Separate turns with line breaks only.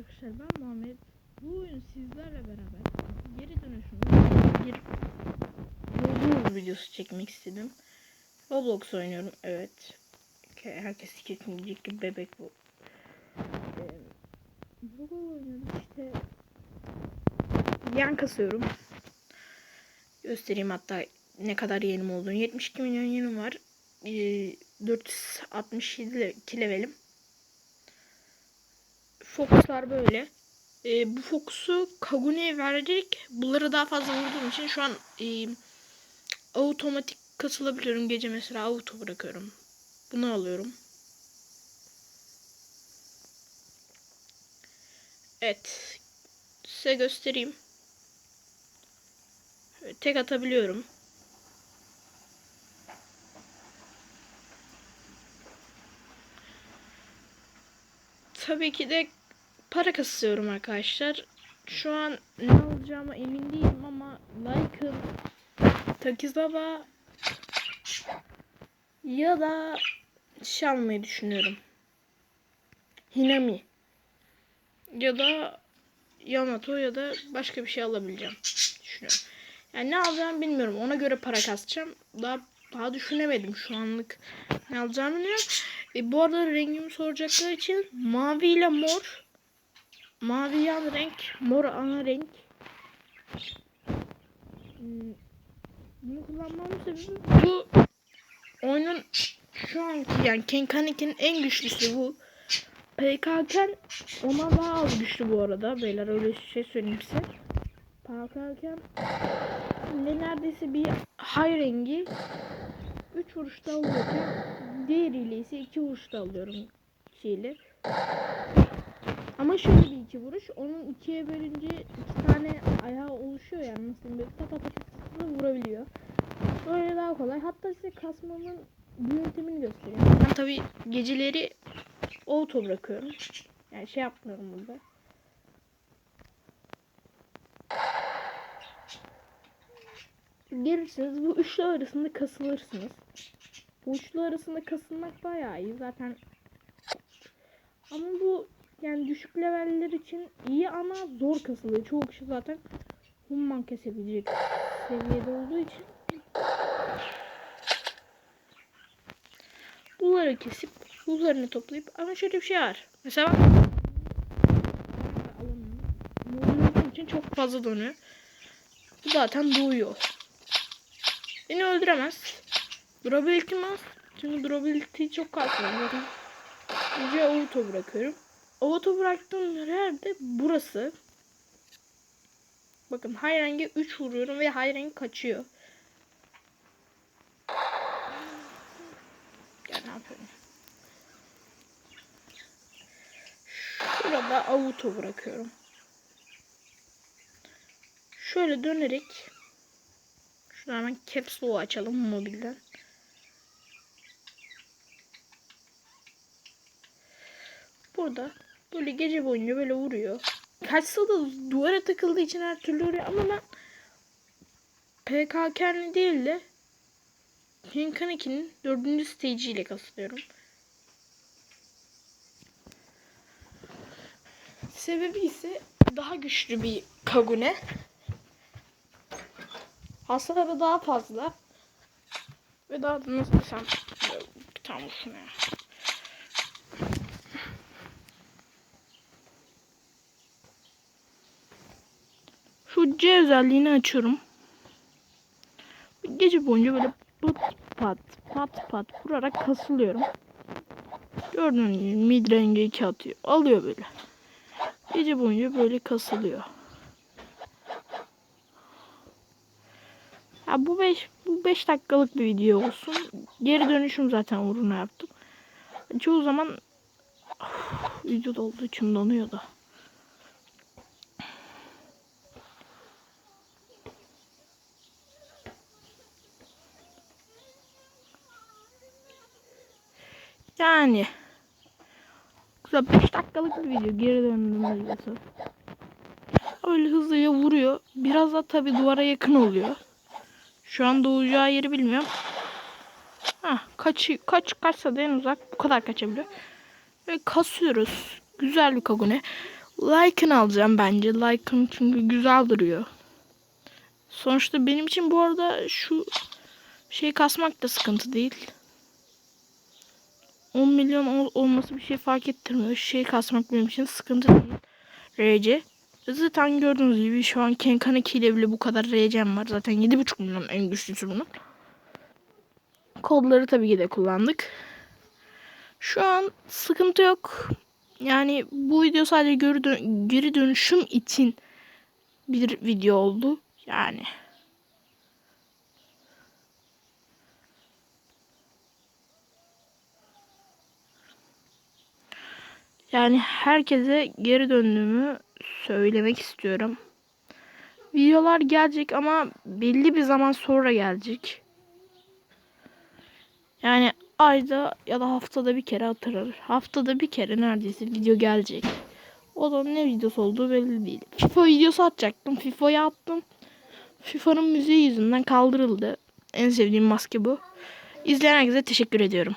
arkadaşlar ben Muhammed. Bu oyun sizlerle beraber geri dönüşümlü bir Roblox videosu çekmek istedim. Roblox oynuyorum evet. Ke- Herkes kesin diyecek ki bebek bu. Roblox oynuyorum işte. Yan kasıyorum. Göstereyim hatta ne kadar yenim olduğunu. 72 milyon yenim var. Ee, 467 le- iki levelim. Fokuslar böyle. Ee, bu fokusu Kagune'ye verdik. Bunları daha fazla vurduğum için şu an e, otomatik kasılabiliyorum. Gece mesela auto bırakıyorum. Bunu alıyorum. Evet. Size göstereyim. Tek atabiliyorum. Tabii ki de para kasıyorum arkadaşlar. Şu an ne alacağıma emin değilim ama Like'ın Takizaba ya da şey almayı düşünüyorum. Hinami ya da Yamato ya da başka bir şey alabileceğim düşünüyorum. Yani ne alacağımı bilmiyorum. Ona göre para kasacağım. Daha daha düşünemedim şu anlık. Ne alacağımı bilmiyorum. E, bu arada rengimi soracaklar için mavi ile mor. Mavi yan renk, mor ana renk. Hmm, Bunu kullanmamın sebebi bu oyunun şu anki yani Kenkanik'in en güçlüsü bu. PKK'ken ona daha az güçlü bu arada. Beyler öyle şey söyleyeyim size. PKK'ken ne neredeyse bir high rengi 3 vuruşta alıyorken diğeriyle ise 2 vuruşta alıyorum şeyle. Ama şöyle bir iki vuruş. Onun ikiye bölünce iki tane ayağı oluşuyor yani nasıl böyle tapa tapa vurabiliyor. Böyle daha kolay. Hatta size kasmamın bir yöntemini göstereyim. Ben tabi geceleri auto bırakıyorum. Yani şey yapmıyorum burada. Gelirsiniz bu üçlü arasında kasılırsınız. Bu üçlü arasında kasılmak bayağı iyi. Zaten ama bu yani düşük leveller için iyi ama zor kasılıyor. Çoğu kişi zaten humman kesebilecek seviyede olduğu için. Bunları kesip buzlarını toplayıp ama şöyle bir şey var. Mesela Alamıyorum. için çok fazla donuyor. Bu zaten doğuyor. Beni öldüremez. Durability'm az. Çünkü durability çok kalkmıyor. Zaten Gece auto bırakıyorum. Auto bıraktığım yerde burası. Bakın high renge 3 vuruyorum ve high renk kaçıyor. Ya ne yapıyorum? Şurada auto bırakıyorum. Şöyle dönerek Şuradan hemen caps açalım mobilden. Burada böyle gece boyunca böyle vuruyor. Kaçsa da duvara takıldığı için her türlü vuruyor ama ben PK kendi değil de Henkan 2'nin dördüncü stage ile kasılıyorum. Sebebi ise daha güçlü bir Kagune. Hasarı daha fazla. Ve daha da nasıl desem bir tane Şu C özelliğini açıyorum. Gece boyunca böyle pat pat pat pat vurarak kasılıyorum. Gördüğünüz gibi mid range 2 atıyor. Alıyor böyle. Gece boyunca böyle kasılıyor. Ya bu 5 bu 5 dakikalık bir video olsun. Geri dönüşüm zaten uğruna yaptım. Çoğu zaman Uf, video olduğu için donuyor Yani Güzel 5 dakikalık bir video geri döndüm videosu. Öyle hızlıca vuruyor. Biraz da tabi duvara yakın oluyor. Şu an doğacağı yeri bilmiyorum. Hah, kaç, kaç kaçsa da en uzak bu kadar kaçabiliyor. Ve kasıyoruz. Güzel bir kagune. Like'ını alacağım bence. Like'ın çünkü güzel duruyor. Sonuçta benim için bu arada şu şey kasmak da sıkıntı değil. 10 milyon ol- olması bir şey fark ettirmiyor. Şey kasmak benim için sıkıntı değil. RC. Zaten gördüğünüz gibi şu an Kenkan 2 ile bile bu kadar RC'm var. Zaten 7.5 milyon en güçlüsü bunun. Kodları tabii ki de kullandık. Şu an sıkıntı yok. Yani bu video sadece geri, geri dönüşüm için bir video oldu. Yani. Yani herkese geri döndüğümü söylemek istiyorum. Videolar gelecek ama belli bir zaman sonra gelecek. Yani ayda ya da haftada bir kere atılır. Haftada bir kere neredeyse video gelecek. O da ne videosu olduğu belli değil. FIFA videosu atacaktım. FIFA'ya attım. FIFA'nın müziği yüzünden kaldırıldı. En sevdiğim maske bu. İzleyen herkese teşekkür ediyorum.